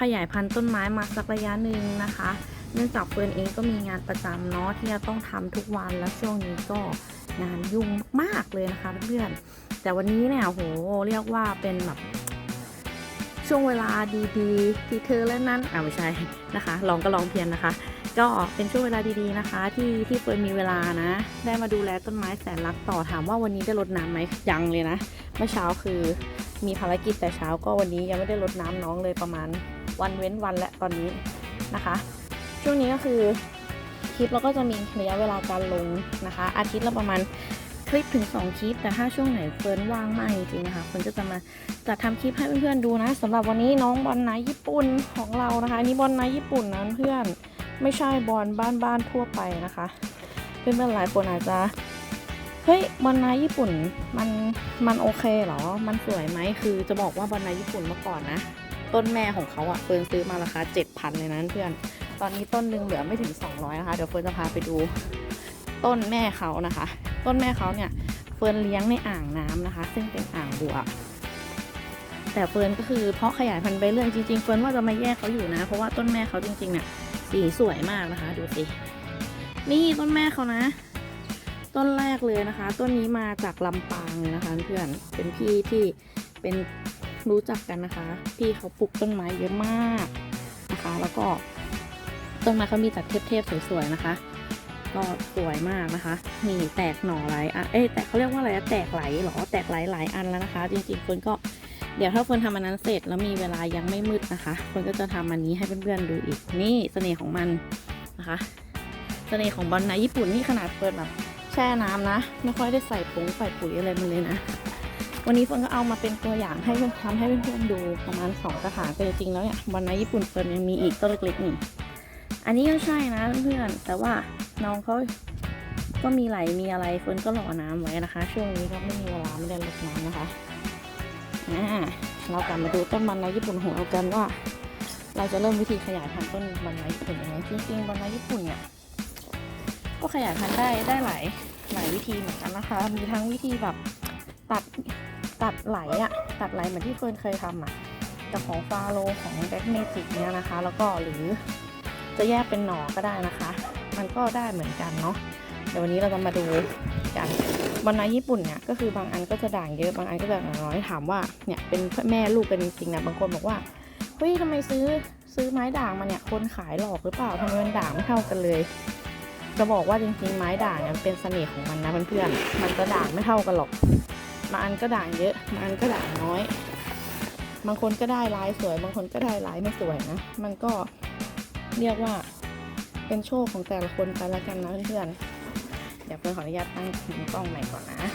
ขยายพันธุ์ต้นไม้มาสักระยะหนึ่งนะคะ เนื่องจากเฟิร์นเองก็มีงานประจำเนาะที่จะต้องทำทุกวันและช่วงนี้ก็งานยุ่งมากเลยนะคะเพื่อนๆแต่วันนี้เนี่ยโหเรียกว่าเป็นแบบช่วงเวลาดีๆ ที่เธอและนั้นอ่าไม่ใช่นะคะ ลองก็ลองเพียนนะคะ ก็เป็นช่วงเวลาดีๆนะคะ ที่ที่เฟิร์นมีเวลานะ ได้มาดูแลต้นไม้แสนรักต่อถามว่าวันนี้ได้รดน้ำไหมยังเลยนะเมื่อเช้าคือมีภารกิจแต่เช้าก็วันนี้ยังไม่ได้รดน้ำน้องเลยประมาณ วันเว้นวันและตอนนี้นะคะ ช่วงนี้ก็คือคลิปเราก็จะมีระยะเวลาการลงนะคะ อาทิตย์ละประมาณคลิปถึง 2 คลิป แต่ถ้าช่วงไหนเฟิร์นว่างมากจริงๆนะคะเฟิร์นก็จะมาจัดทำคลิปให้เพื่อนๆดูนะสำหรับวันนี้น้องบอลนท์ญี่ปุ่นของเรานะคะนี่บอลนท์ญี่ปุ่นนะเพื่อนไม่ใช่บอลบ้านๆทั่วไปนะคะเพื่อนๆหลายคนอาจจะเฮ้ยบอลนท์ญี่ปุ่นมันมันโอเคเหรอ มันสวยไหมคือจะบอกว่าบอลนท์ญี่ปุ่นเมื่อก่อนนะ ต้นแม่ของเขาอะเฟิร์นซื้อมาราคา 7,000เลยนะเพื่อน ตอนนี้ต้นหนึ่งเหลือไม่ถึง 200 นะคะ เดี๋ยวเฟิร์นจะพาไปดูต้นแม่เขานะคะ ต้นแม่เขาเนี่ยเฟิร์นเลี้ยงในอ่างน้ำนะคะ ซึ่งเป็นอ่างบัว แต่เฟิร์นก็คือเพาะขยายพันธุ์ไปเรื่อยจริงๆเฟิร์นว่าจะมาแยกเขาอยู่นะ เพราะว่าต้นแม่เขาจริงๆเนี่ยสีสวยมากนะคะ ดูสินี่ต้นแม่เขานะ ต้นแรกเลยนะคะ ต้นนี้มาจากลำปางเลยนะคะ เพื่อนเป็นพี่ที่เป็น รู้จักกันนะคะ พี่เขาปลูกต้นไม้เยอะมากนะคะ แล้วก็ต้นไม้เขามีแต่เทพๆสวยๆนะคะ ก็สวยมากนะคะ มีแตกหน่อหลายอันเอ้ยแต่เขาเรียกว่าอะไรแตกไหลเหรอแตกไหลหลายอันแล้วนะคะ จริงๆคนก็เดี๋ยวถ้าคนทำอันนั้นเสร็จแล้วมีเวลายังไม่มืดนะคะคนก็จะทำอันนี้ให้เพื่อนๆดูอีกนี่เสน่ห์ของมันนะคะเสน่ห์ของบอลนะญี่ปุ่นนี่ขนาดเปิดแบบแช่น้ำนะ ไม่ค่อยได้ใส่ผงใส่ปุ๋ยอะไรมันเลยนะ วันนี้เฟิร์นก็เอามาเป็นตัวอย่างให้เพื่อนทำให้เพื่อนๆดูประมาณสองกระถางแต่จริงๆแล้วเนี่ยบอลนะญี่ปุ่นเฟิร์นยังมีอีกต้นเล็กๆนี่อันนี้ก็ใช่นะเพื่อนๆแต่ว่าน้องเขาก็มีไหลมีอะไรเฟิร์นก็รอน้ำไว้นะคะ ช่วงนี้ก็ไม่มีเวลาไม่ได้รดน้ำนะคะอ่าเรากลับมาดูต้นบอลนะญี่ปุ่นของเรากันว่า เราจะเริ่มวิธีขยายพันธุ์ต้นบอลไม้ญี่ปุ่นยังไงจริงๆบอลไม้ญี่ปุ่นเนี่ยก็ขยายพันธุ์ได้ได้หลายหลายวิธีเหมือนกันนะคะ มีทั้งวิธีแบบ ตัดตัดไหลอะตัดไหลเหมือนที่เฟิร์นเคยทำอะแต่ของฟาโลของแบ็กเมจิกเนี่ยนะคะ แล้วก็หรือจะแยกเป็นหนอก็ได้นะคะ มันก็ได้เหมือนกันเนาะเดี๋ยววันนี้เราจะมาดูกันบอลไม้ญี่ปุ่นเนี่ยก็คือบางอันก็จะด่างเยอะบางอันก็จะด่างน้อยถามว่าเนี่ยเป็นแม่ลูกกันจริงๆนะบางคนบอกว่าเฮ้ยทำไมซื้อซื้อไม้ด่างมาเนี่ยคนขายหลอกหรือเปล่าทำไมมันด่างไม่เท่ากันเลย จะบอกว่าจริงๆไม้ด่างเนี่ยเป็นเสน่ห์ของมันนะเพื่อนๆมันจะด่างไม่เท่ากันหรอก บางอันก็ด่างเยอะบางอันก็ด่างน้อย บางคนก็ได้ลายสวย บางคนก็ได้ลายไม่สวยนะ มันก็เรียกว่าเป็นโชคของแต่ละคนไปละกันนะเพื่อนๆเดี๋ยวเพื่อนขออนุญาตตั้งมุมกล้องใหม่ก่อนนะ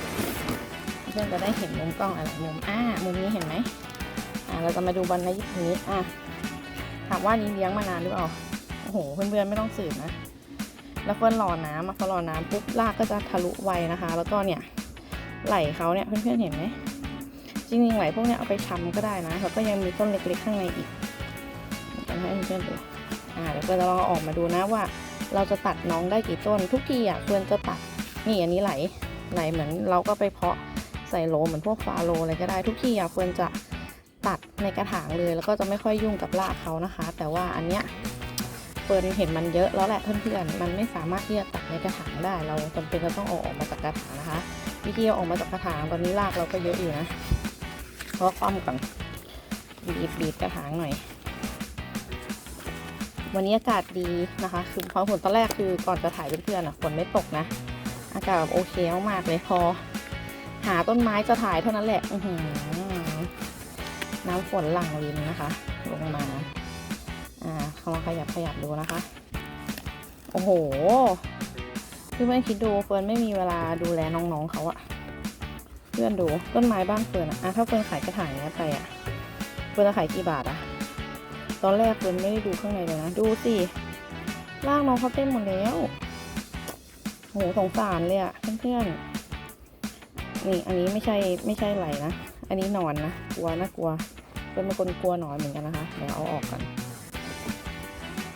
เพื่อนจะได้เห็นมุมกล้องอะไรมุมอ่ามุมนี้เห็นไหมอ่าเราจะมาดูบอลในญี่ปุ่นนี้อะถามว่านี้เลี้ยงมานานหรือเปล่าโอ้โหเพื่อนๆไม่ต้องสืบนะแล้วเฟิร์นรอน้ำมาพอรอน้ำปุ๊บรากก็จะทะลุไวนะคะ แล้วก็เนี่ย ไหลเขาเนี่ยเพื่อนๆเห็นไหมจริงๆไหลพวกเนี้ยเอาไปชำก็ได้นะแล้วก็ยังมีต้นเล็กๆข้างในอีกจะให้เพื่อนๆดูอ่าเดี๋ยวเร์นจะลองเอาออกมาดูนะว่า เราจะตัดน้องได้กี่ต้น ทุกทีอะเฟิร์นจะตัดนี่อันนี้ไหลไหลเหมือนเราก็ไปเพาะใส่โลเหมือนพวกฟาโลอะไรก็ได้ทุกทีอะเฟิร์นจะตัดในกระถางเลย แล้วก็จะไม่ค่อยยุ่งกับรากเขานะคะ แต่ว่าอันเนี้ยเฟิร์นเห็นมันเยอะแล้วแหละเพื่อนๆมันไม่สามารถที่จะตัดในกระถางได้ เราจำเป็นจะต้องเอาออกมาจากกระถางนะคะ วิธีเอาออกมาจากกระถางตอนนี้รากเราก็เยอะอยู่นะเพราะคว่ำก่อนบีบบีบกระถางหน่อย วันนี้อากาศดีนะคะ คือความฝนตอนแรกคือก่อนจะถ่ายเพื่อนๆอะฝนไม่ตกนะ อากาศแบบโอเคมากๆเลยพอ หาต้นไม้จะถ่ายเท่านั้นแหละอืน้ำฝนหลั่งลินนะคะ ลงมาอ่าลองขยับขยับดูนะคะ โอ้โห เพื่อนๆคิดดูเฟิร์นไม่มีเวลาดูแลน้องๆเขาอะเพื่อนดูต้นไม้บ้านเฟิร์นอะอะถ้าเฟิร์นขายกระถางเนี้ยไปอะเฟิร์นจะขายกี่บาทอะตอนแรกเฟิร์นไม่ได้ดูข้างในเลยนะดูสิร่างน้องเขาเต็มหมดแล้วโหสงสารเลยอะเพื่อนๆนี่อันนี้ไม่ใช่ไม่ใช่ไหลนะอันนี้นอนนะกลัวนะกลัวเป็นบาคนกลัวหนอนเหมือนกันนะคะเดี๋ยวเอาออกกัน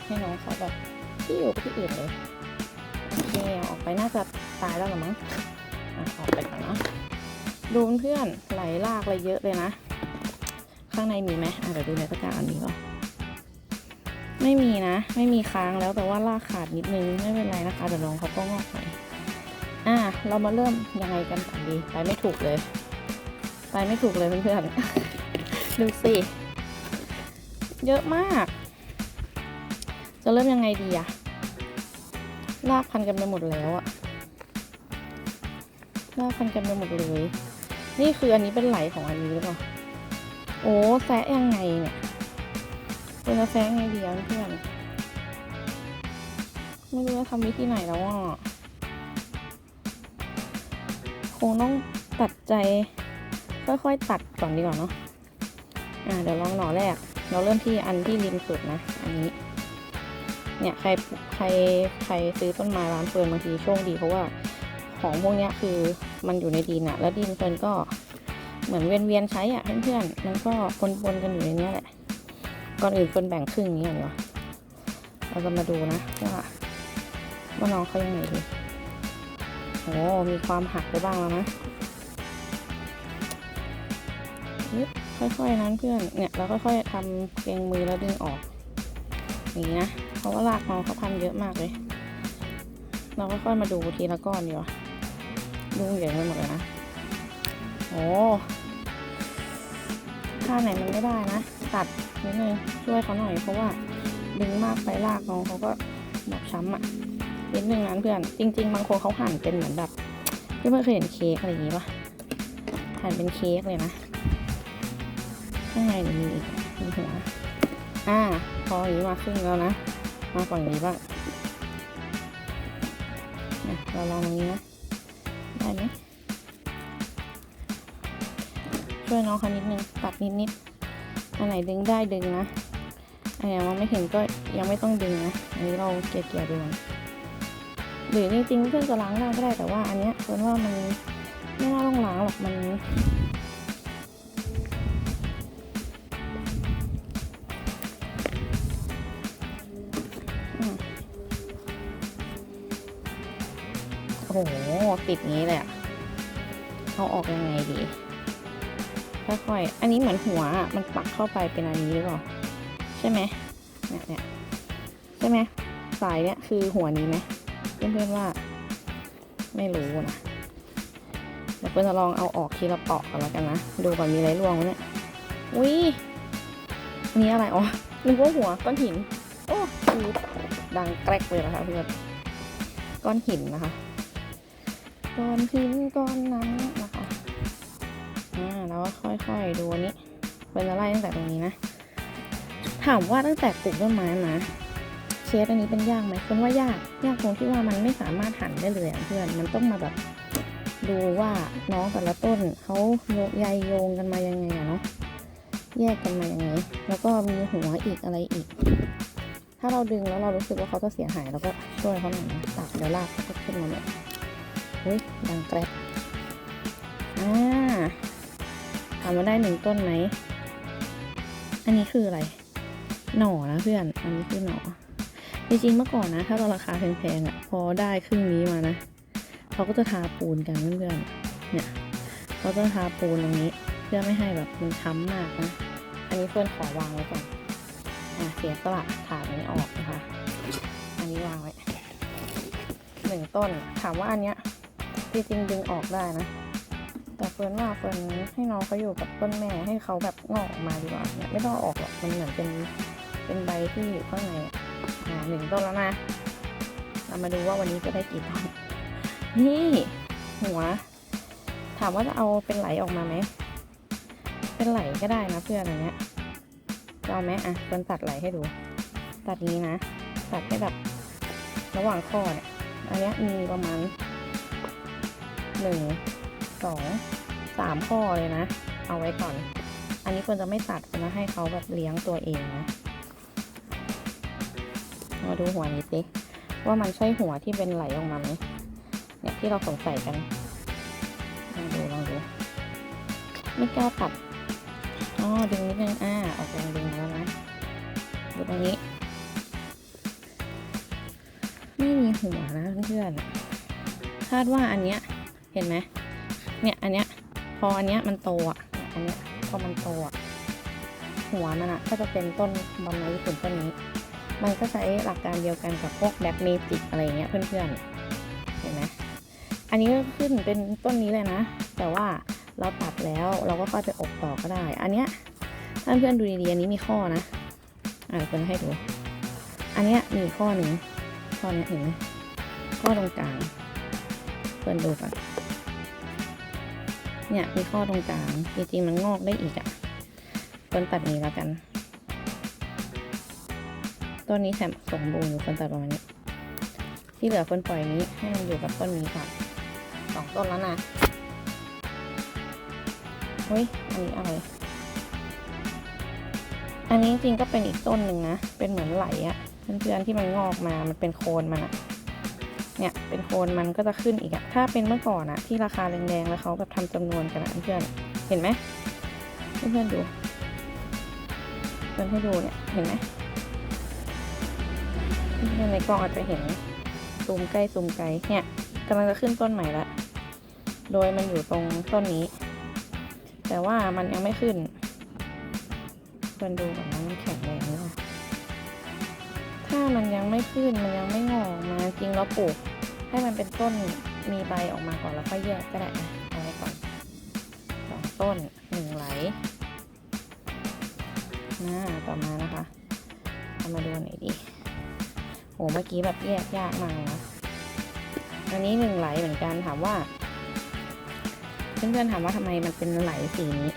ให้น้องเขาแบบที่อยู่ที่อื่นเลย เคออกไปน่าจะตายแล้วหรือมั้งออกไปก่อนเนาะดูเพื่อนไหลลากอะไรเยอะเลยนะ ข้างในมีไหมอะเดี๋ยวดูในตะกร้าอันนี้ก่อนไม่มีนะ ไม่มีค้างแล้วแต่ว่าลากขาดนิดนึงไม่เป็นไรนะคะเดี๋ยวน้องเขาก็งอกใหม่อะเรามาเริ่มยังไงกันก่อนดีไปไม่ถูกเลย ไปไม่ถูกเลยเพื่อนๆดูสิเยอะมาก จะเริ่มยังไงดีอะ ลากพันกันไปหมดแล้วอะลากพันกันไปหมดเลย นี่คืออันนี้เป็นไหลของอันนี้หรือเปล่า โอ้แซะยังไงเนี่ยเป็นจะแซะยังไงดีอะเพื่อน ไม่รู้จะทำวิธีไหนแล้วอะ คงต้องตัดใจ ค่อยๆตัดก่อนดีกว่าเนาะ อ่าเดี๋ยวลองหน่อแรก เราเริ่มที่อันที่ริมสุดนะ อันนี้ เนี่ยใครใครใครซื้อต้นไม้ร้านเฟิร์นบางทีโชคดีเพราะว่าของพวกนี้คือมันอยู่ในดินอะแล้วดินเฟิร์นก็เหมือนเวียนๆใช้อะเพื่อนๆมันก็ปนๆกันอยู่ในนี้แหละก่อนอื่นเฟิร์นแบ่งครึ่งนี้ก่อนดีกว่าเราจะมาดูนะว่าว่าน้องเขายังไงดีโอ้มีความหักไปบ้างแล้วนะค่อยๆนั้นเพื่อนเนี่ยเราค่อยๆทำเกงมือแล้วดึงออกอย่างนี้นะ เพราะว่าลากน้องเขาพันเยอะมากเลย เราก็ค่อยมาดูทีละก้อนดีกว่าดูใหญ่ไปหมดเลยนะโอ้ท่าไหนมันไม่ได้นะ ตัดนิดนึงช่วยเขาหน่อยเพราะว่าดึงมากไปลากน้องเขาก็บอบช้ำอะ่ะนิดนึงนั้นเพื่อนจริง ๆ บางคนเขาหั่นเป็นเหมือนแบบที่เพื่อนเคยเห็นเค้กอะไรอย่างงี้ปะหั่นเป็นเค้กเลยนะข้างในมีมีอีกมีหัวอ่าพออย่างนี้มาครึ่งแล้วนะ มาฝั่งนี้บ้างอะเราลองตรงนี้นะ ได้ไหมช่วยน้องเขานิดนึงตัดนิดนิดๆอันไหนดึงได้ดึงนะ อันไหนมองไม่เห็นก็ยังไม่ต้องดึงนะ อันนี้เราเกลี่ยเกี่ยๆดูหรือจริงๆเพื่อนจะล้างได้ก็ได้แต่ว่าอันเนี้ยเพื่อนว่ามันไม่น่าต้องล้างหรอกมัน ติดงี้เลยอะเอาออกยังไงดี ค่อยๆ อันนี้เหมือนหัวอะมันปักเข้าไปเป็นอันนี้หรือเปล่า ใช่ไหมเนี่ยเนี่ยใช่ไหมสายเนี่ยคือหัวนี้ไหมเพื่อนๆว่า ไม่รู้นะเดี๋ยวเพื่อนจะลองเอาออกทีละเปาะก่อนแล้วกันนะ ดูก่อนมีอะไรร่วงไหมเนี่ยอุ้ยอันนี้อะไรอ๋อนึกว่าหัวก้อนหิน โอ้ดังแกรกเลยนะคะเพื่อนก้อนหินนะคะ ก้อนหินก้อนนั้นนะคะอ่าแล้วก็ค่อยๆดูอันนี้เป็นอะไรตั้งแต่ตรงนี้นะ ถามว่าตั้งแต่ปลูกต้นไม้มาเคสอันนี้เป็นยากไหมคนว่ายากยากตรงที่ว่ามันไม่สามารถหั่นได้เลยเพื่อนมันต้องมาแบบดูว่าน้องแต่ละต้นเขาโยใยโยงกันมายังไงอะเนาะแยกกันมายังไง แล้วก็มีหัวอีกอะไรอีก ถ้าเราดึงแล้วเรารู้สึกว่าเขาจะเสียหายเราก็ช่วยเขาหน่อยนะตัดเดี๋ยวลากเขาขึ้นมาเลย ฮ้ยดังแกรกอ่าถามว่าได้หนึ่งต้นไหม อันนี้คืออะไร หน่อนะเพื่อน อันนี้คือหน่อ จริงๆเมื่อก่อนนะ ถ้าเราราคาแพงๆอะ พอได้ครึ่งนี้มานะ เขาก็จะทาปูนกันเพื่อนๆ เนี่ย เขาจะทาปูนตรงนี้ เพื่อไม่ให้แบบมันช้ำมากนะ อันนี้เพื่อนขอวางไว้ก่อนอะเสียสละถาดนี้ออกนะคะ อันนี้วางไว้หนึ่งต้น ถามว่าอันเนี้ย จริงๆดึงออกได้นะ แต่เฟิร์นว่าเฟิร์นให้น้องเขาอยู่กับต้นแม่ให้เขาแบบงอกออกมาดีกว่าเนี่ยไม่ต้องออกหรอกมันเหมือนเป็นเป็นใบที่อยู่ข้างในอะอ่าหนึ่งต้นแล้วนะเรามาดูว่าวันนี้จะได้กี่ต้นนี่หัว ถามว่าจะเอาเป็นไหลออกมาไหมเป็นไหลก็ได้นะเพื่อนอันเนี้ยจะเอาไหมอะเฟิร์นตัดไหลให้ดู ตัดนี้นะตัดให้แบบระหว่างข้อเนี่ยอันนี้มีประมาณ หนึ่งสองสามข้อเลยนะ เอาไว้ก่อน อันนี้ควรจะไม่ตัดควรจะให้เขาแบบเลี้ยงตัวเองนะมาดูหัวนี้สิว่ามันใช่หัวที่เป็นไหลออกมาไหมเนี่ยที่เราสงสัยกันลองดูลองดูไม่กล้าตัดอ๋อดึงนิดนึงอ่าออกแรงดึงแล้วนะดูตรงนี้ ไม่มีหัวนะเพื่อนคาดว่าอันเนี้ย เห็นไหมเนี่ยอันเนี้ยพออันเนี้ยมันโตอะอันเนี้ยพอมันโตอะหัวมันอะก็จะเป็นต้นบอลไม้ญี่ปุ่นต้นนี้ มันก็ใช้หลักการเดียวกันกับพวกแบ็กเมจิกอะไรเงี้ยเพื่อนๆเห็นไหมอันนี้ก็ขึ้นเป็นต้นนี้เลยนะ แต่ว่าเราตัดแล้วเราก็ค่อยไปอบต่อก็ได้ อันเนี้ยถ้าเพื่อนดูดีๆอันนี้มีข้อนะอ่าเพื่อนให้ดู อันเนี้ยมีข้อหนึ่งข้อนี้เห็นไหมข้อตรงกลางเพื่อนดูก่อน เนี่ยมีข้อตรงกลาง จริงๆมันงอกได้อีกอะ่ะเพื่อนตัดนี้แล้วกัน ต้นนี้แถมสมบูรณ์อยู่เพื่อนตัดประมาณนี้ ที่เหลือเพื่อนปล่อยนี้ให้มันอยู่กับต้นนี้ก่อนสองต้นแล้วนะเฮ้ย อันนี้อะไร อันนี้จริงก็เป็นอีกต้นหนึ่งนะ เป็นเหมือนไหลอะเพื่อนๆที่มันงอกมา มันเป็นโคนมันอะ เนี่ยเป็นโคนมันก็จะขึ้นอีกอะถ้าเป็นเมื่อก่อนอะที่ราคาแรงๆแล้วเขาแบบทำจำนวนกันอะเพื่อนเห็นไหมเพื่อนๆดูเพื่อนให้ดูเนี่ยเห็นไหมเพื่อนๆในกล้องอาจจะเห็นซูมใกล้ซูมไกลเนี่ยกำลังจะขึ้นต้นใหม่ละโดยมันอยู่ตรงต้นนี้ แต่ว่ามันยังไม่ขึ้นเพื่อนดูก่อนนะมันแข็งแรงเล่าถ้ามันยังไม่ขึ้นมันยังไม่งอกมาจริงเราปลูก ให้มันเป็นต้นมีใบออกมาก่อนแล้วก็แยกก็ได้อะเอาไว้ก่อนสองต้นหนึ่งไหลน่าต่อมานะคะเอามาดูหน่อยดิโหเมื่อกี้แบบแยกยากมากนะอันนี้หนึ่งไหลเหมือนกันถามว่าเพื่อนๆถามว่าทำไมมันเป็นไหลสีนี้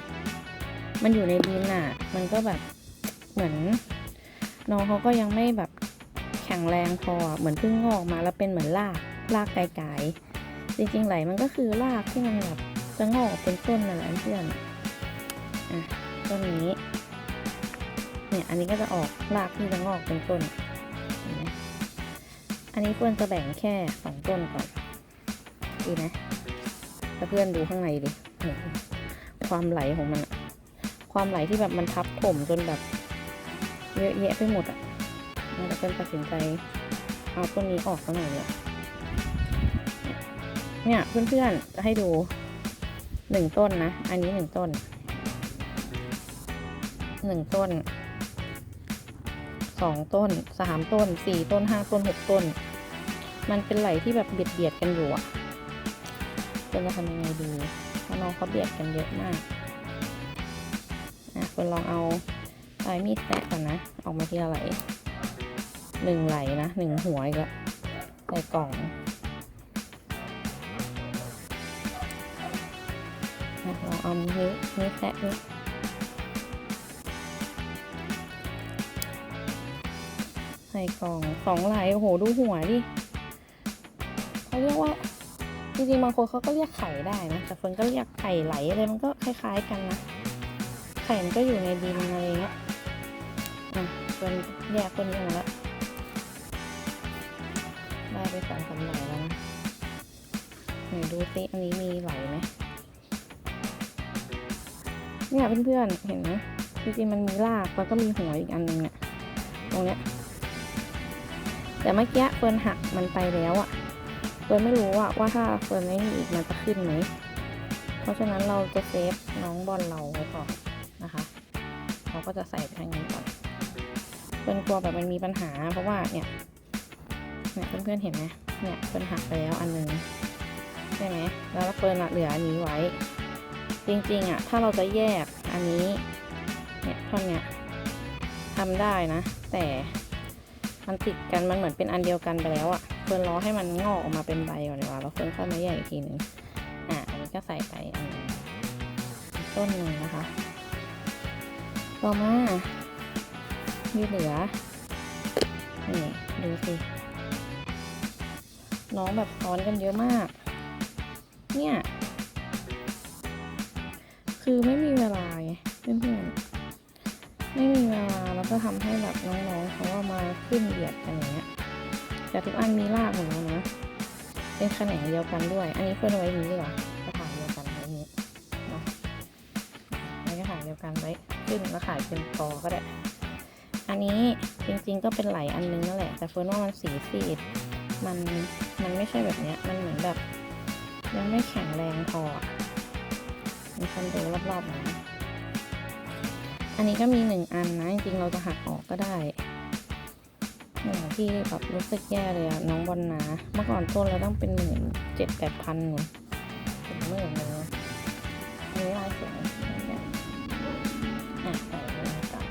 มันอยู่ในดินอะ มันก็แบบเหมือนน้องเขาก็ยังไม่แบบแข็งแรงพอเหมือนเพิ่งงอกมาแล้วเป็นเหมือนราก รากไกลๆจริงๆไหลมันก็คือรากที่มันแบบจะงอกเป็นต้นนั่นแหละเพื่อนอะต้นนี้เนี่ยอันนี้ก็จะออกรากที่จะงอกเป็นต้น อันนี้เพื่อนจะแบ่งแค่สองต้นก่อนดีไหมเพื่อนดูข้างในดิความไหลของมัน ความไหลที่แบบมันทับถมจนแบบเยอะแยะไปหมดอะแล้วเพื่อนตัดสินใจเอาต้นนี้ออกซะหน่อยเนี่ย เนี่ยเพื่อนๆจะให้ดูหนึ่งต้นนะ อันนี้หนึ่งต้นหนึ่งต้นสองต้นสามต้นสี่ต้นห้าต้นหกต้น มันเป็นไหลที่แบบเบียดเบียดกันอยู่อะควรจะทำยังไงดีเพราะน้องเขาเบียดกันเยอะมากอะควรลองเอาปลายมีดแตะก่อนนะ ออกมาทีละไหลหนึ่งไหลนะหนึ่งหัวอีกแล้วใส่กล่อง องเอานิ้วนิ้วแตะใส่กล่องสองไหลโอ้โห ดูหัวดิเขาเรียกว่า จริงๆบางคนเขาก็เรียกไข่ได้นะ แต่คนก็เรียกไข่ไหลอะไรมันก็คล้าย ๆ กันนะ ไข่มันก็อยู่ในดินอะไรเงี้ยอะคนแยกคนนี้ออกล้วได้ไปสองสามไหลแล้วนะไหนดูซิอันนี้มีไหลไหม เนี่ยเพื่อนๆเห็นไหมจริงๆมันมีรากแล้วก็มีหัวอีกอันหนึงเนี่ยตรงเนี้ยแต่เมื่อกี้เฟิร์นหักมันไปแล้วอะเฟิร์นไม่รู้อะว่าถ้าเฟิร์นไม่มีอีกมันจะขึ้นไหมเพราะฉะนั้นเราจะเซฟน้องบอลเราไว้ก่อนนะคะ เราก็จะใส่ไปทางนี้ก่อนเฟิร์นกลัวแบบมันมีปัญหา เพราะว่าเนี่ยเนี่ยเพื่อนๆเห็นไหมเนี่ยเฟิร์นหักไปแล้วอันหนึงใช่ไหมแล้วเฟิร์นเหลืออันนี้ไว้ จริงๆอะถ้าเราจะแยกอันนี้เนี่ยท่อนเนี้ยทำได้นะ แต่มันติดกันมันเหมือนเป็นอันเดียวกันไปแล้วอะเฟิร์นรอให้มันงอกออกมาเป็นใบก่อนดีกว่าแล้วเฟิร์นค่อยมาแยกอีกทีหนึ่งอะอันนี้ก็ใส่ไปอันนี้ต้นหนึ่งนะคะ ต่อมาที่เหลือนี่ดูสิน้องแบบซ้อนกันเยอะมาก เนี่ย คือไม่มีเวลาไงเพื่อนๆไม่มีเวลาแล้วก็ทำให้แบบน้องๆเขาว่ามาขึ้นเหยียดกันอย่างเงี้ยแต่ทุกอันมีรากหมดแล้วนะเป็นแขนงเดียวกันด้วย อันนี้เพื่อนไว้นี้ดีกว่ากระถางเดียวกันไว้นี้เนาะไว้กระถางเดียวกันไว้ขึ้นแล้วขายเป็นกอก็ได้ อันนี้จริงๆก็เป็นไหลอันนึงนั่นแหละ แต่เฟิร์นว่ามันสีซีดมันมันไม่ใช่แบบเนี้ยมันเหมือนแบบยังไม่แข็งแรงพอ มีคนดูรอบๆนะอันนี้ก็มีหนึ่งอันนะจริงๆเราจะหักออกก็ได้ที่แบบรู้สึกแย่เลยอะน้องบอลนาเมื่อก่อนต้นเราต้องเป็นหมื่นเจ็ดแปดพันหนูถึงหมื่นเลยอันนี้ลายสวยเนี่ยอะใส่ลงไปก่อน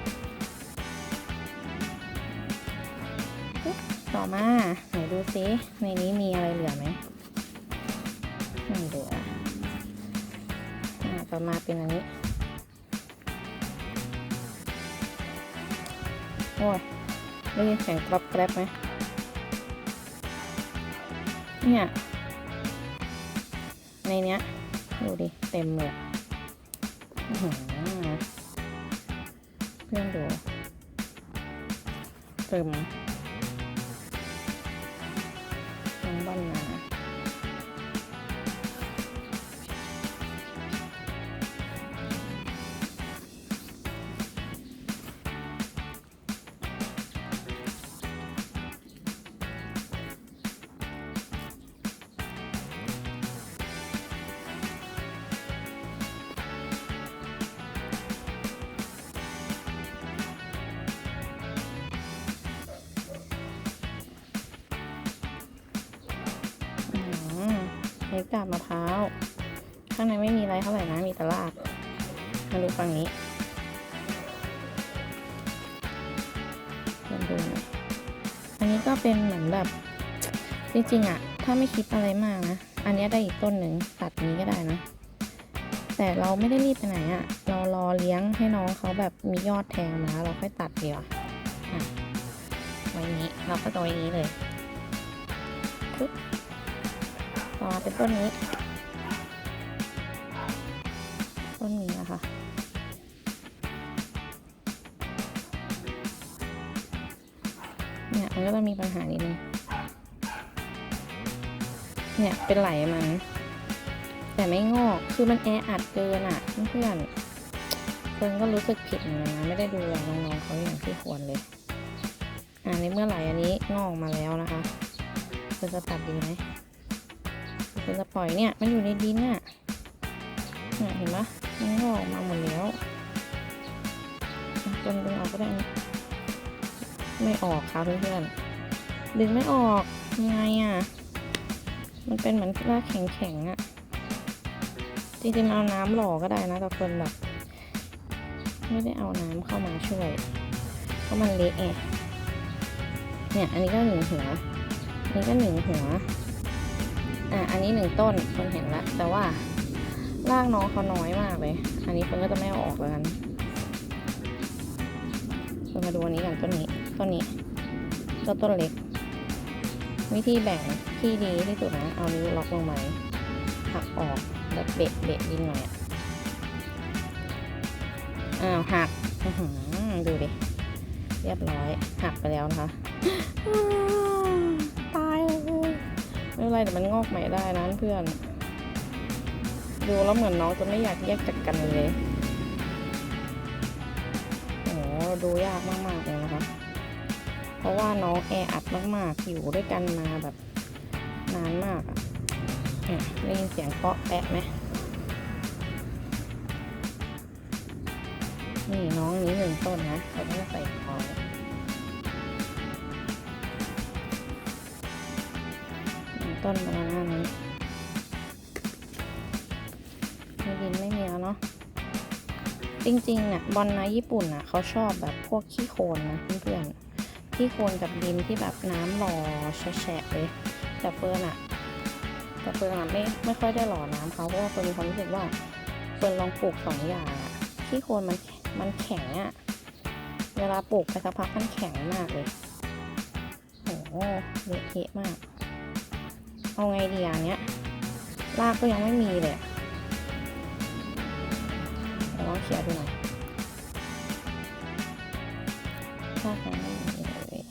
ปึ๊บต่อมาไหนดูซิในนี้มี อะมาเป็นอันนี้ โอ้ยได้ยินเสียงกรอบแกรบไหม เนี่ย ในเนี้ย ดูดิ เต็มเลยอะอื้อหือเพื่อนดูเต็ม เล็กกาบมะพร้าว ข้างในไม่มีอะไรเท่าไหร่นะ มีแต่ราก มาดูฝั่งนี้ลองดูน่อยอันนี้ก็เป็นเหมือนแบบ จริงๆอะถ้าไม่คิดอะไรมากนะ อันนี้ได้อีกต้นหนึ่งตัดนี้ก็ได้นะ แต่เราไม่ได้รีบไปไหนอะเรารอเลี้ยงให้น้องเขาแบบมียอดแทงมาเราค่อยตัดดีกว่าไว้นี้เราก็ตัวไว้อย่างนี้เลยปึ๊บ มาเป็นต้นนี้ ต้นนี้นะคะเนี่ยมันก็จะมีปัญหานิดนึงเนี่ยเป็นไหลมัน แต่ไม่งอกคือมันแออัดเกินอะเพื่อนเพื่อนก็รู้สึกผิดเหมือนกันนะไม่ได้ดูแลน้องๆเขาอย่างที่ควรเลยอ่าในเมื่อไหลอันนี้งอกมาแล้วนะคะเพื่อนจะตัดดีไหม เพื่อนจะปล่อยเนี่ย มันอยู่ในดินอะเห็นปะมันงอกมาหมดแล้วอะเพื่อนดึงออกก็ได้นะไม่ออกค่ะเพื่อนๆ ดึงไม่ออกยังไงอะ มันเป็นเหมือนรากแข็งๆอะ จริงๆเอาน้ำหล่อก็ได้นะแต่คนแบบ ไม่ได้เอาน้ำเข้ามาช่วย เพราะมันเละไงเนี่ย อันนี้ก็หนึ่งหัว อันนี้ก็หนึ่งหัว อะอันนี้หนึ่งต้นคนเห็นละแต่ว่ารากน้องเขาน้อยมากเลย อันนี้คนก็จะไม่เอาออกแล้วกันคนมาดูอันนี้กันต้นนี้ต้นนี้เจ้าต้นเล็ก วิธีแบ่งที่ดีที่สุดนะเอานิ้วล็อกลงไปหักออกแบบเบะเบะดินหน่อยอะอ้าวหักดูดิเรียบร้อยหักไปแล้วนะคะ ไม่เป็นไรแต่มันงอกใหม่ได้นะเพื่อน ดูแล้วเหมือนน้องจะไม่อยากแยกจากกันเลยโอ้โหดูยากมากๆเลยนะคะ เพราะว่าน้องแออัดมากๆ อยู่ด้วยกันมาแบบนานมากอะเนี่ยได้ยินเสียงเคาะแปะไหมนี่น้องนนี้หนึ่งต้นนะเราต้องใส่คอ หนึ่งต้นประมานี้ในดินไม่มีแล้วเนาะจริงๆเนี่ยบอลนะญี่ปุ่นอะเขาชอบแบบพวกขี้โคลนนะเพื่อนๆที่โคลนกับดินที่แบบน้ำหล่อแฉะเลย แต่เฟิร์นอะแต่เฟิร์นอะไม่ไม่ค่อยได้หล่อน้ำเขาเพราะว่าเฟิร์นมีความรู้สึกว่าเฟิร์นลองปลูกสองอย่างอะที่โคลนมันมันแข็งอะเวลาปลูกไปสักพักมันแข็งมากเลยโอ้โหเละเทะมาก เอาไงดีอย่างเนี้ยรากก็ยังไม่มีเลยเดี๋ยวลองเขี่ยดูหน่อยรากยังไม่มีเลย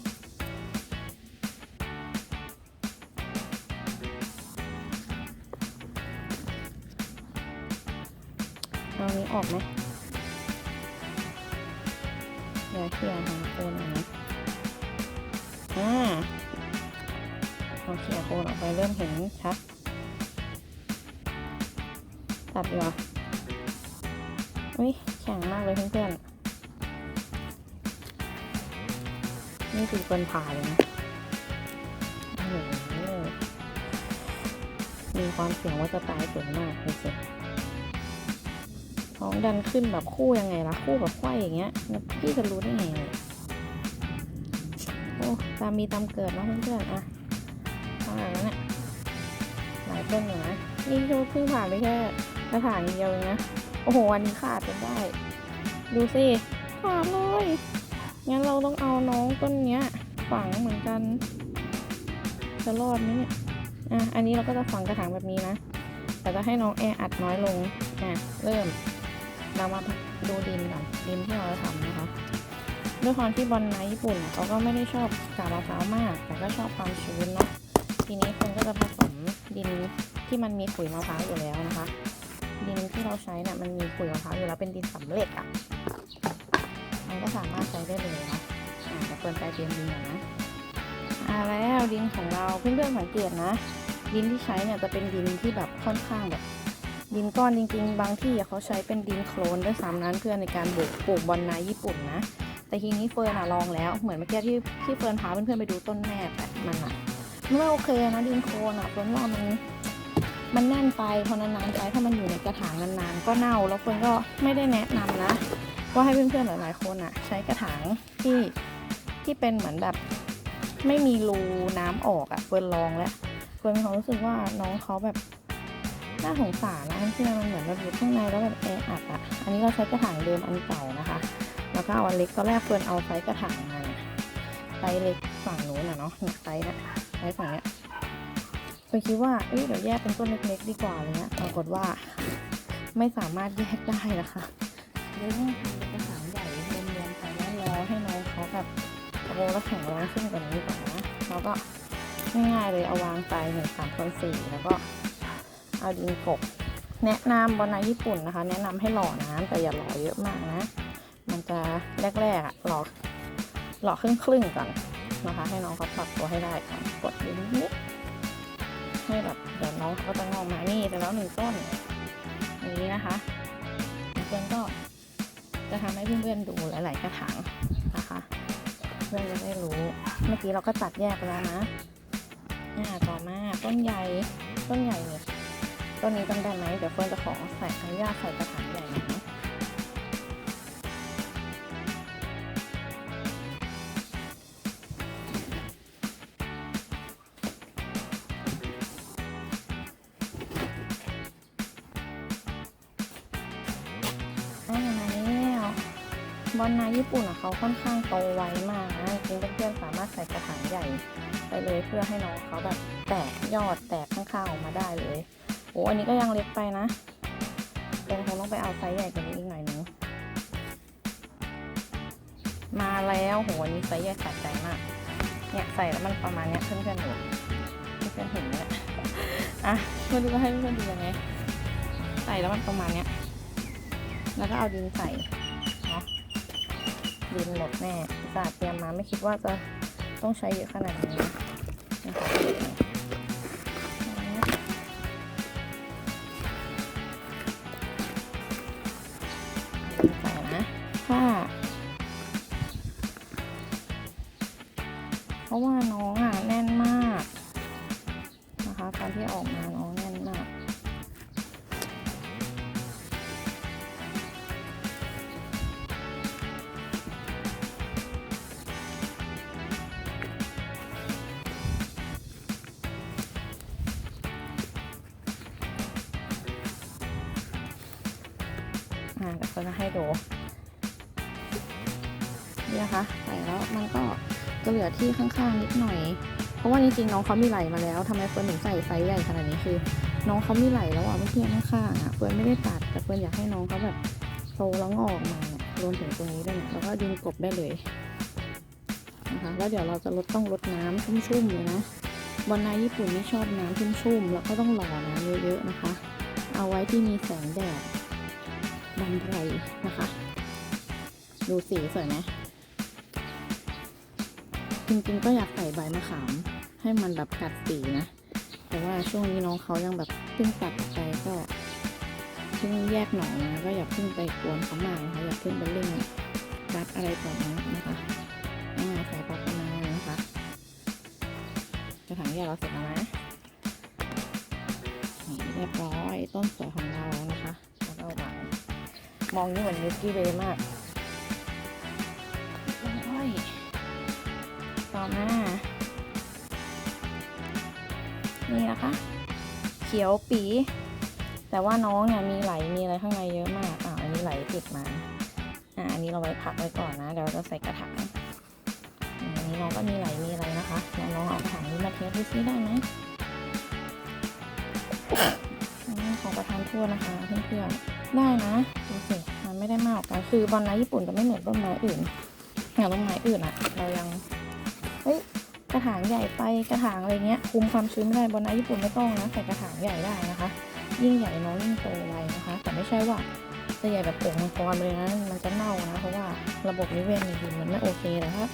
เอานี้ออกไหมเดี๋ยวเคลียร์หาโคนน่อยนะอ่า อาเคลียร์โคนออกไปเริ่มเห็นชัดตัดดีกว่าอุ้ยแข็งมากเลยเพื่อนๆ นี่คือเกินผ่าเลยนะมีความเสี่ยงว่าจะตายสูงมากเลยสิท้องดันขึ้นแบบคู่ยังไงล่ะ คู่แบบไขว้อย่างเงี้ยพี่จะรู้ได้ไงโอ้ตามมีตามเกิดเนาะเพื่อนๆอะ ขนาดนั้นเนี่ยหลายต้นอยู่นะนี่เพิ่งผ่านไปแค่กระถางเดียวเองนะโอ้โหอันนี้ขาดจนได้ ดูสิขาดเลยงั้นเราต้องเอาน้องต้นเนี้ย ฝังเหมือนกันจะรอดไหมเนี่ยอะอันนี้เราก็จะฝังกระถางแบบนี้นะแต่จะให้น้องแออัดน้อยลงอะเริ่มเรามาดูดินก่อนดินที่เราจะทำนะคะด้วยความที่บอลไนญี่ปุ่นน่ะเขาก็ไม่ได้ชอบกาบมะพร้าวมาก แต่ก็ชอบความชื้นเนาะ ทีนี้คนก็จะผสมดินที่มันมีขุยมะพร้าวอยู่แล้วนะคะ ดินที่เราใช้น่ะมันมีขุยมะพร้าวอยู่แล้วเป็นดินสำเร็จอะมันก็สามารถใช้ได้เลยนาะอ่าจะเปิดไปเตรียมดินก่อนะอ่าแล้วดินของเราเพื่อนๆสังเกตนะ ดินที่ใช้เนี่ยจะเป็นดินที่แบบค่อนข้างแบบดินก้อนจริงๆ บางที่เขาใช้เป็นดินโคลนด้วยซ้ำนั้นเพื่อในการปลูกปลูกบอนไนญี่ปุ่นนะ แต่ทีนี้เฟิร์นอะลองแล้วเหมือนเมื่อกี้ที่ที่เฟิร์นพาเพื่อนๆไปดูต้นแม่แบบมันอะมัน ไม่โอเคนะดินโคลนอะเฟิร์นว่ามันมันแน่นไปพอนานๆใช้ถ้ามันอยู่ในกระถางนานๆก็เน่าแล้วเฟิร์นก็ไม่ได้แนะนำนะว่าให้เพื่อนๆหลายๆคนอะใช้กระถางที่ที่เป็นเหมือนแบบไม่มีรูน้ำออกอะเฟิร์นลองแล้วเฟิร์นมีความรู้สึกว่าน้องเขาแบบน่าสงสารนะเพื่อนมันเหมือนแบบอยู่ข้างในแล้วแบบแออัดอะอันนี้เราใช้กระถางเดิมอันเก่านะคะ แล้วก็เอาอันเล็กตอนแรกเฟิร์นเอาไซส์กระถางมาเนี่ยไซส์เล็ก ฝั่งนู้นอะเนาะเนี่ยไซส์นี่ยไซส์ฝั่งเนี้ยเฟิร์นคิดว่าเอ้ยเดี๋ยวแยกเป็นต้นเล็กๆดีกว่าอะไรเงี้ยปรากฏว่าไม่สามารถแยกได้นะคะเลยต้องทำเป็นกระถางใหญ่รวมๆไปแล้วรอให้น้องเขาแบบโตและแข็งแรงขึ้นกว่านี้ก่อนนะแล้วก็ง่ายๆเลยเอาวางไปหนึ่งสามคนสี่แล้วก็เอาดินกบแนะนำบอลนาญี่ปุ่นนะคะ แนะนำให้หล่อน้ำแต่อย่าหล่อเยอะมากนะ มันจะแรกๆหล่อหล่อครึ่งๆก่อน นะคะ ให้น้องเขาปรับตัวให้ได้ก่อนกดดินนิดให้แบบเดี๋ยวน้องเขาก็จะงอกมานี่แต่แล้วหนึ่งต้นอย่างนี้นะคะเพื่อนก็จะทำให้เพื่อนๆดูหลาย ๆ กระถางนะคะ เพื่อนจะได้รู้ เมื่อกี้เราก็ตัดแยกไปแล้วนะอ่าต่อมาต้นใหญ่ต้นใหญ่เนี่ยต้นนี้จำได้ไหมเดี๋ยวเฟิร์นจะขอใส่อนุญาตใส่กระถาง นาญี่ปุ่นเขาค่อนข้างโตไวมากนะจริงเพื่อนๆสามารถใส่กระถางใหญ่ไปเลยเพื่อให้น้องเขาแบบแตกยอดแตกข้างๆออกมาได้เลยโอ้อันนี้ก็ยังเล็กไปนะเป็นคงต้องไปเอาไซส์ใหญ่กว่านี้อีกหน่อยนึงมาแล้วโหอันนี้ไซส์ใหญ่ขาดใจมาก เนี่ยใส่แล้วมันประมาณเนี้ยเพื่อนๆดูเพื่อนๆเห็นไหมเนี่ยอะมาดูให้เพื่อนๆดูยังไงใส่แล้วมันประมาณเนี้ยแล้วก็เอาดินใส่ ดินหมดแน่ศาสตร์เตรียมมาไม่คิดว่าจะต้องใช้เยอะขนาดนี้นะคะใส่นะถ้าเพราะว่าน้องอะแน่นมากนะคะตอนที่ออกมา จะให้ดูนี่นะคะใส่แล้วมันก็จะเหลือที่ข้างๆนิดหน่อย เพราะว่าจริงๆน้องเขามีไหลมาแล้วทำไมเฟิร์นถึงใส่ไซส์ใหญ่ขนาดนี้คือ น้องเขามีไหลแล้วอะเพื่อนๆข้างๆอะเฟิร์นไม่ได้ตัดแต่เฟิร์นอยากให้น้องเขาแบบโตแล้วงอกอกมาเนี่ยรวมถึงตรงนี้ด้วยเนี่ยแล้วก็ดินกบได้เลยนะคะแล้วเดี๋ยวเราจะลดต้องลดน้ำชุ่มๆเลยนะบอลนาญี่ปุ่นไม่ชอบน้ำชุ่มๆแล้วก็ต้องหล่อน้ำเยอะๆนะคะ เอาไว้ที่มีแสงแดดำไรนะคะ ดูสีสวยไหมจริงๆก็อยากใส่ใบมะขาม ให้มันแบบกัดสีนะ แต่ว่าช่วงนี้น้องเขายังแบบเพิ่งตัดไปก็เพิ่งแยกหนองนะก็อย่าเพิ่งไปกวนเขามากนะคะอย่าเพิ่งไปเร่งรัดอะไรต่อมานะคะอ่าใส่พอประมาณนะคะแระถางใหญ่เราเสร็จแล้วนะนี่เรียบร้อยต้นสวยของเรานะคะแล้วก็วาง มองนี่เหมือนมิสกี้เวย์มากเรียบต่อมา นี่นะคะ เขียวปี แต่ว่าน้องเนี่ยมีไหลมีอะไรข้างในเยอะมาก อ่าอันนี้ไหลติดมา อ่าอันนี้เราไว้พักไว้ก่อนนะ เดี๋ยวเราจะใส่กระถางอันนี้น้องก็มีไหลมีอะไรนะคะลองลองเอากระถางนี้มาเทสดูซิได้ไหมของประทานโทษนะคะเพื่อนๆ ได้นะดูสิมันไม่ได้มากกันคือบอลไนญี่ปุ่นจะไม่เหมือนต้นไม้อื่นอย่างต้นไม้อื่นอะเรายังเฮ้ยกระถางใหญ่ไปกระถางอะไรเงี้ยคุมความชื้นไม่ได้บอลไนญี่ปุ่นไม่ต้องนะใส่กระถางใหญ่ได้นะคะ ยิ่งใหญ่น้องยิ่งโตไวนะคะ แต่ไม่ใช่ว่าจะใหญ่แบบโป่งมังกรเลยนะมันจะเน่านะ เพราะว่าระบบนิเวศในดินมันไม่โอเคแต่ถ้า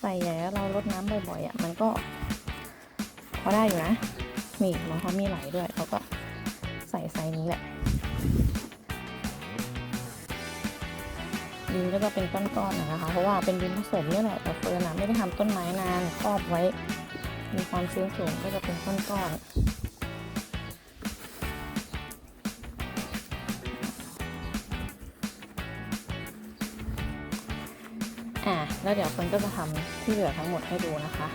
ใส่ใหญ่แล้วเราลดน้ำบ่อยๆอะมันก็พอได้อยู่นะมีน้องเขามีไหลด้วยเขาก็ใส่ไซส์นี้แหละ ดินก็จะเป็นก้อนๆนะคะ เพราะว่าเป็นดินผสมนี่แหละแต่เฟิร์นอะไม่ได้ทำต้นไม้นานครอบไว้ มีความชื้นสูงก็จะเป็นก้อนๆอะแล้วเดี๋ยวคนก็จะทำที่เหลือทั้งหมดให้ดูนะคะ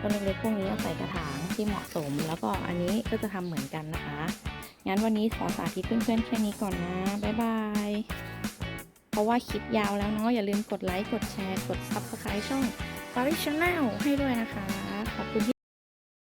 ต้นเล็กๆพวกนี้เอาใส่กระถางที่เหมาะสม แล้วก็อันนี้ก็จะทำเหมือนกันนะคะ งั้นวันนี้ขอสาธิตเพื่อนๆแค่นี้ก่อนนะ บ๊ายบาย เพราะว่าคลิปยาวแล้วเนาะ อย่าลืมกดไลค์ กดแชร์ กด Subscribe ช่อง f a r i Channel ให้ด้วยนะคะ ขอบคุณที่